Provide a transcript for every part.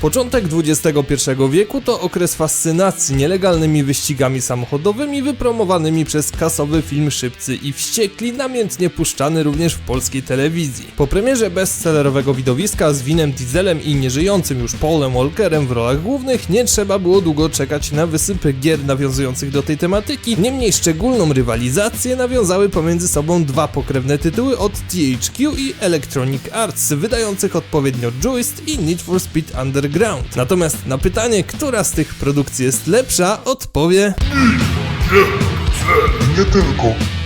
Początek XXI wieku to okres fascynacji nielegalnymi wyścigami samochodowymi wypromowanymi przez kasowy film Szybcy i Wściekli, namiętnie puszczany również w polskiej telewizji. Po premierze bestsellerowego widowiska z Winem Dieselem i nieżyjącym już Paulem Walkerem w rolach głównych, nie trzeba było długo czekać na wysypy gier nawiązujących do tej tematyki, niemniej szczególną rywalizację nawiązały pomiędzy sobą dwa pokrewne tytuły od THQ i Electronic Arts, wydających odpowiednio Joyst i Need for Speed Underground. Natomiast na pytanie, która z tych produkcji jest lepsza, odpowie Nie tylko.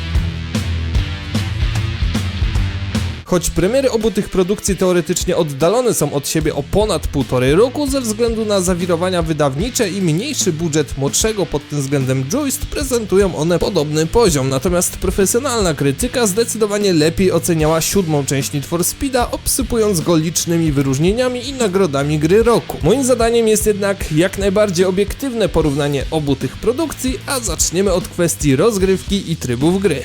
Choć premiery obu tych produkcji teoretycznie oddalone są od siebie o ponad półtorej roku ze względu na zawirowania wydawnicze i mniejszy budżet młodszego pod tym względem Joyst, prezentują one podobny poziom. Natomiast profesjonalna krytyka zdecydowanie lepiej oceniała siódmą część Need for Speeda, obsypując go licznymi wyróżnieniami i nagrodami gry roku. Moim zadaniem jest jednak jak najbardziej obiektywne porównanie obu tych produkcji, a zaczniemy od kwestii rozgrywki i trybów gry.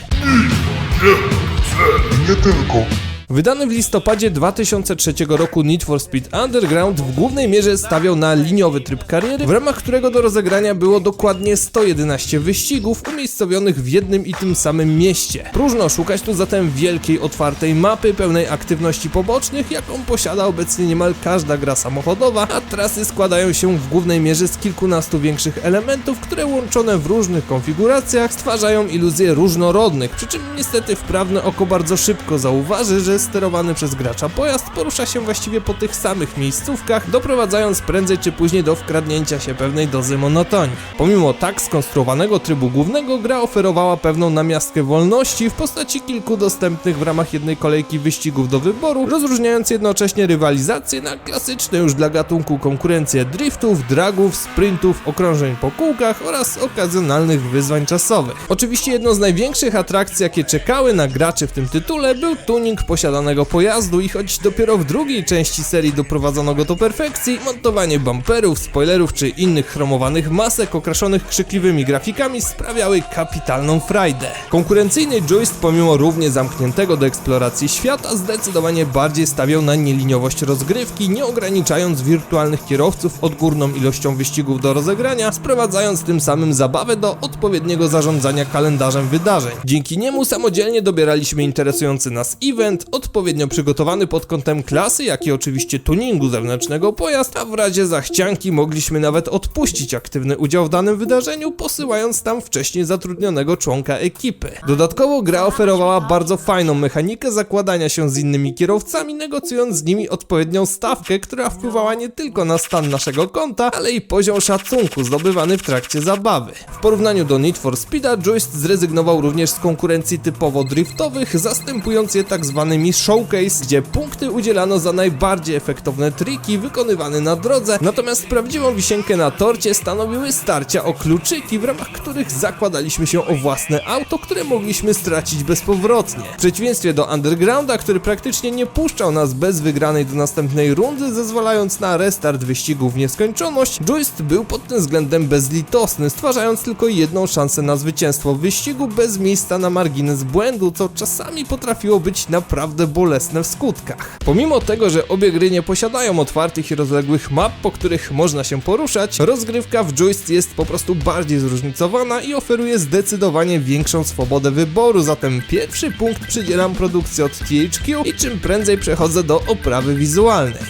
Nie tylko. Wydany w listopadzie 2003 roku Need for Speed Underground w głównej mierze stawiał na liniowy tryb kariery, w ramach którego do rozegrania było dokładnie 111 wyścigów umiejscowionych w jednym i tym samym mieście. Próżno szukać tu zatem wielkiej, otwartej mapy pełnej aktywności pobocznych, jaką posiada obecnie niemal każda gra samochodowa, a trasy składają się w głównej mierze z kilkunastu większych elementów, które łączone w różnych konfiguracjach stwarzają iluzję różnorodnych, przy czym niestety wprawne oko bardzo szybko zauważy, że sterowany przez gracza pojazd porusza się właściwie po tych samych miejscówkach, doprowadzając prędzej czy później do wkradnięcia się pewnej dozy monotonii. Pomimo tak skonstruowanego trybu głównego, gra oferowała pewną namiastkę wolności w postaci kilku dostępnych w ramach jednej kolejki wyścigów do wyboru, rozróżniając jednocześnie rywalizację na klasyczne już dla gatunku konkurencje driftów, dragów, sprintów, okrążeń po kółkach oraz okazjonalnych wyzwań czasowych. Oczywiście jedną z największych atrakcji, jakie czekały na graczy w tym tytule, był tuning posiadanego pojazdu i choć dopiero w drugiej części serii doprowadzono go do perfekcji, montowanie bumperów, spoilerów czy innych chromowanych masek okraszonych krzykliwymi grafikami sprawiały kapitalną frajdę. Konkurencyjny joyst pomimo równie zamkniętego do eksploracji świata zdecydowanie bardziej stawiał na nieliniowość rozgrywki, nie ograniczając wirtualnych kierowców odgórną ilością wyścigów do rozegrania, sprowadzając tym samym zabawę do odpowiedniego zarządzania kalendarzem wydarzeń. Dzięki niemu samodzielnie dobieraliśmy interesujący nas event, odpowiednio przygotowany pod kątem klasy, jak i oczywiście tuningu zewnętrznego pojazd, a w razie zachcianki mogliśmy nawet odpuścić aktywny udział w danym wydarzeniu, posyłając tam wcześniej zatrudnionego członka ekipy. Dodatkowo gra oferowała bardzo fajną mechanikę zakładania się z innymi kierowcami, negocjując z nimi odpowiednią stawkę, która wpływała nie tylko na stan naszego konta, ale i poziom szacunku zdobywany w trakcie zabawy. W porównaniu do Need for Speeda, Joyst zrezygnował również z konkurencji typowo driftowych, zastępując je tak zwanymi showcase, gdzie punkty udzielano za najbardziej efektowne triki wykonywane na drodze, natomiast prawdziwą wisienkę na torcie stanowiły starcia o kluczyki, w ramach których zakładaliśmy się o własne auto, które mogliśmy stracić bezpowrotnie. W przeciwieństwie do Undergrounda, który praktycznie nie puszczał nas bez wygranej do następnej rundy, zezwalając na restart wyścigu w nieskończoność, Joyst był pod tym względem bezlitosny, stwarzając tylko jedną szansę na zwycięstwo w wyścigu bez miejsca na margines błędu, co czasami potrafiło być naprawdę bolesne w skutkach. Pomimo tego, że obie gry nie posiadają otwartych i rozległych map, po których można się poruszać, rozgrywka w Joyst jest po prostu bardziej zróżnicowana i oferuje zdecydowanie większą swobodę wyboru, zatem pierwszy punkt przydzielam produkcji od THQ i czym prędzej przechodzę do oprawy wizualnej.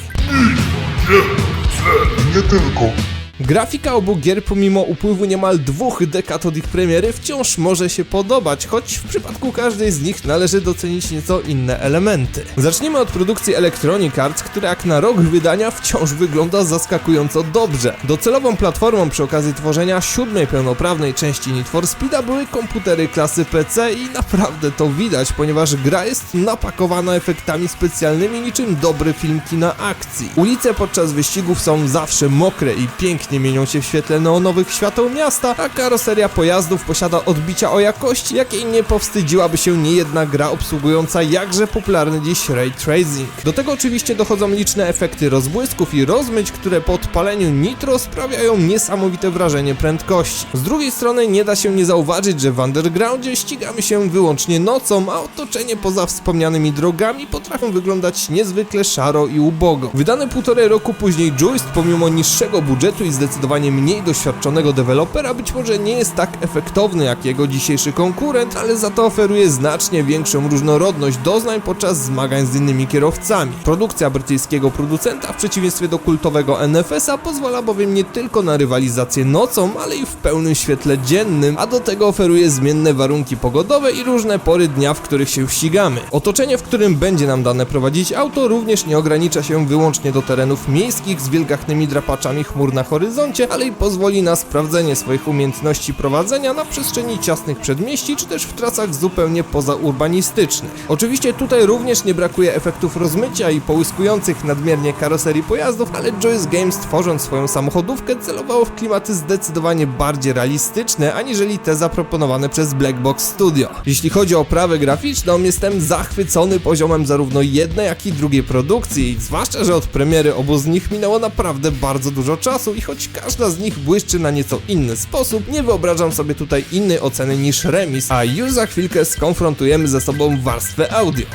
Nie tylko. Grafika obu gier pomimo upływu niemal dwóch dekad od ich premiery wciąż może się podobać, choć w przypadku każdej z nich należy docenić nieco inne elementy. Zacznijmy od produkcji Electronic Arts, która jak na rok wydania wciąż wygląda zaskakująco dobrze. Docelową platformą przy okazji tworzenia siódmej pełnoprawnej części Need for Speeda były komputery klasy PC i naprawdę to widać, ponieważ gra jest napakowana efektami specjalnymi niczym dobry film kina akcji. Ulice podczas wyścigów są zawsze mokre i pięknie pięknie mienią się w świetle neonowych świateł miasta, a karoseria pojazdów posiada odbicia o jakości, jakiej nie powstydziłaby się niejedna gra obsługująca jakże popularny dziś ray tracing. Do tego oczywiście dochodzą liczne efekty rozbłysków i rozmyć, które po odpaleniu nitro sprawiają niesamowite wrażenie prędkości. Z drugiej strony nie da się nie zauważyć, że w Undergroundzie ścigamy się wyłącznie nocą, a otoczenie poza wspomnianymi drogami potrafią wyglądać niezwykle szaro i ubogo. Wydany półtorej roku później Joist, pomimo niższego budżetu i zdecydowanie mniej doświadczonego dewelopera, być może nie jest tak efektowny jak jego dzisiejszy konkurent, ale za to oferuje znacznie większą różnorodność doznań podczas zmagań z innymi kierowcami. Produkcja brytyjskiego producenta, w przeciwieństwie do kultowego NFS-a, pozwala bowiem nie tylko na rywalizację nocą, ale i w pełnym świetle dziennym, a do tego oferuje zmienne warunki pogodowe i różne pory dnia, w których się ścigamy. Otoczenie, w którym będzie nam dane prowadzić auto, również nie ogranicza się wyłącznie do terenów miejskich z wielgachnymi drapaczami chmur na horyzoncie, ale i pozwoli na sprawdzenie swoich umiejętności prowadzenia na przestrzeni ciasnych przedmieści, czy też w trasach zupełnie pozaurbanistycznych. Oczywiście tutaj również nie brakuje efektów rozmycia i połyskujących nadmiernie karoserii pojazdów, ale Joyce Games tworząc swoją samochodówkę celowało w klimaty zdecydowanie bardziej realistyczne, aniżeli te zaproponowane przez Black Box Studio. Jeśli chodzi o oprawę graficzną, jestem zachwycony poziomem zarówno jednej, jak i drugiej produkcji, zwłaszcza, że od premiery obu z nich minęło naprawdę bardzo dużo czasu i choć każda z nich błyszczy na nieco inny sposób, nie wyobrażam sobie tutaj innej oceny niż remis, a już za chwilkę skonfrontujemy ze sobą warstwę audio.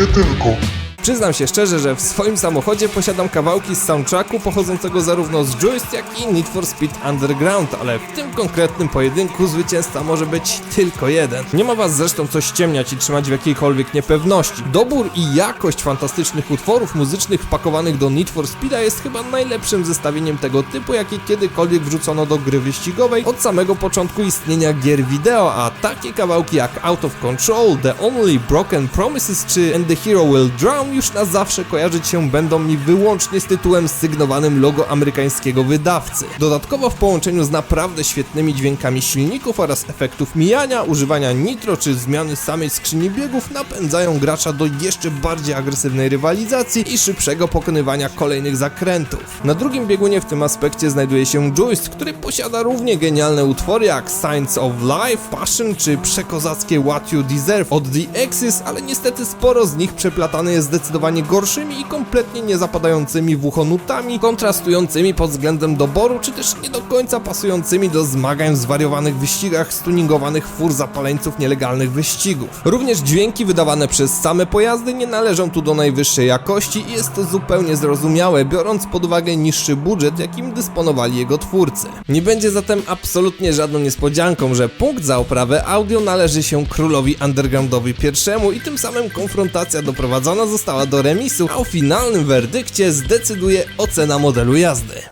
Nie tylko. Przyznam się szczerze, że w swoim samochodzie posiadam kawałki z soundtracku pochodzącego zarówno z Joyst, jak i Need for Speed Underground, ale w tym konkretnym pojedynku zwycięzca może być tylko jeden. Nie ma was zresztą co ściemniać i trzymać w jakiejkolwiek niepewności. Dobór i jakość fantastycznych utworów muzycznych wpakowanych do Need for Speeda jest chyba najlepszym zestawieniem tego typu, jakie kiedykolwiek wrzucono do gry wyścigowej od samego początku istnienia gier wideo, a takie kawałki jak Out of Control, The Only, Broken Promises czy And the Hero Will Drown już na zawsze kojarzyć się będą mi wyłącznie z tytułem sygnowanym logo amerykańskiego wydawcy. Dodatkowo w połączeniu z naprawdę świetnymi dźwiękami silników oraz efektów mijania, używania nitro czy zmiany samej skrzyni biegów napędzają gracza do jeszcze bardziej agresywnej rywalizacji i szybszego pokonywania kolejnych zakrętów. Na drugim biegunie w tym aspekcie znajduje się Joyst, który posiada równie genialne utwory jak Science of Life, Passion czy przekozackie What You Deserve od The Axis, ale niestety sporo z nich przeplatane jest zdecydowanie gorszymi i kompletnie nie zapadającymi w ucho nutami, kontrastującymi pod względem doboru, czy też nie do końca pasującymi do zmagań w zwariowanych wyścigach stuningowanych fur zapaleńców nielegalnych wyścigów. Również dźwięki wydawane przez same pojazdy nie należą tu do najwyższej jakości i jest to zupełnie zrozumiałe, biorąc pod uwagę niższy budżet, jakim dysponowali jego twórcy. Nie będzie zatem absolutnie żadną niespodzianką, że punkt za oprawę audio należy się królowi undergroundowi pierwszemu i tym samym konfrontacja doprowadzona została do remisu, a o finalnym werdykcie zdecyduje ocena modelu jazdy.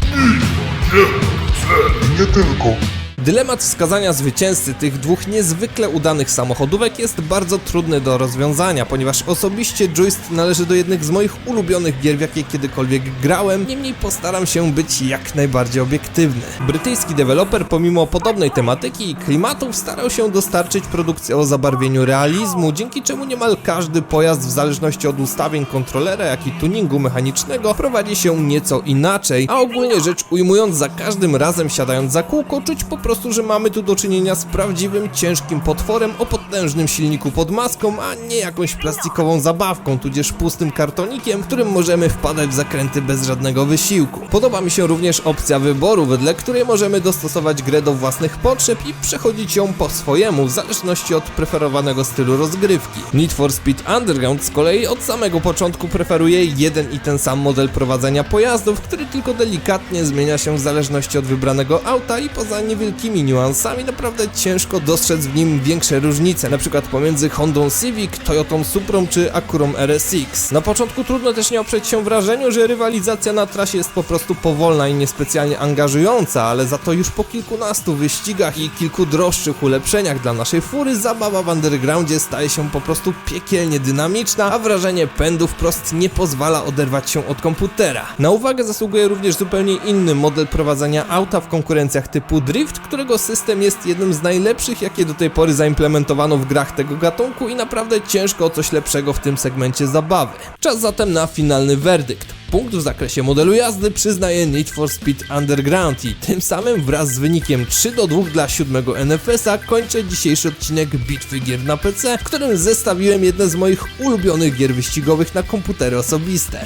Nie tylko. Dylemat wskazania zwycięzcy tych dwóch niezwykle udanych samochodówek jest bardzo trudny do rozwiązania, ponieważ osobiście Joyst należy do jednych z moich ulubionych gier, w jakie kiedykolwiek grałem, niemniej postaram się być jak najbardziej obiektywny. Brytyjski deweloper pomimo podobnej tematyki i klimatów starał się dostarczyć produkcję o zabarwieniu realizmu, dzięki czemu niemal każdy pojazd w zależności od ustawień kontrolera, jak i tuningu mechanicznego prowadzi się nieco inaczej, a ogólnie rzecz ujmując za każdym razem siadając za kółko czuć po prostu, że mamy tu do czynienia z prawdziwym ciężkim potworem o potężnym silniku pod maską, a nie jakąś plastikową zabawką, tudzież pustym kartonikiem, którym możemy wpadać w zakręty bez żadnego wysiłku. Podoba mi się również opcja wyboru, wedle której możemy dostosować grę do własnych potrzeb i przechodzić ją po swojemu, w zależności od preferowanego stylu rozgrywki. Need for Speed Underground z kolei od samego początku preferuje jeden i ten sam model prowadzenia pojazdów, który tylko delikatnie zmienia się w zależności od wybranego auta i poza niewielkimi niuansami naprawdę ciężko dostrzec w nim większe różnice, przykład pomiędzy Hondą Civic, Toyotą Suprą czy Acurą RSX. Na początku trudno też nie oprzeć się wrażeniu, że rywalizacja na trasie jest po prostu powolna i niespecjalnie angażująca, ale za to już po kilkunastu wyścigach i kilku droższych ulepszeniach dla naszej fury zabawa w undergroundzie staje się po prostu piekielnie dynamiczna, a wrażenie pędu wprost nie pozwala oderwać się od komputera. Na uwagę zasługuje również zupełnie inny model prowadzenia auta w konkurencjach typu drift, który którego system jest jednym z najlepszych, jakie do tej pory zaimplementowano w grach tego gatunku i naprawdę ciężko o coś lepszego w tym segmencie zabawy. Czas zatem na finalny werdykt. Punkt w zakresie modelu jazdy przyznaje Need for Speed Underground i tym samym wraz z wynikiem 3 do 2 dla siódmego NFS-a kończę dzisiejszy odcinek Bitwy Gier na PC, w którym zestawiłem jedne z moich ulubionych gier wyścigowych na komputery osobiste.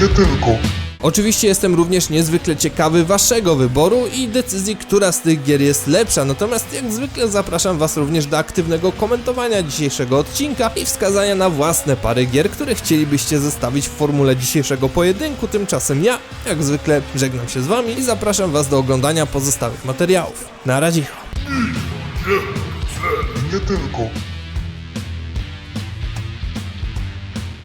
Nie tylko. Oczywiście jestem również niezwykle ciekawy waszego wyboru i decyzji, która z tych gier jest lepsza, natomiast jak zwykle zapraszam was również do aktywnego komentowania dzisiejszego odcinka i wskazania na własne pary gier, które chcielibyście zestawić w formule dzisiejszego pojedynku. Tymczasem ja, jak zwykle, żegnam się z wami i zapraszam was do oglądania pozostałych materiałów. Na razie. Nie tylko.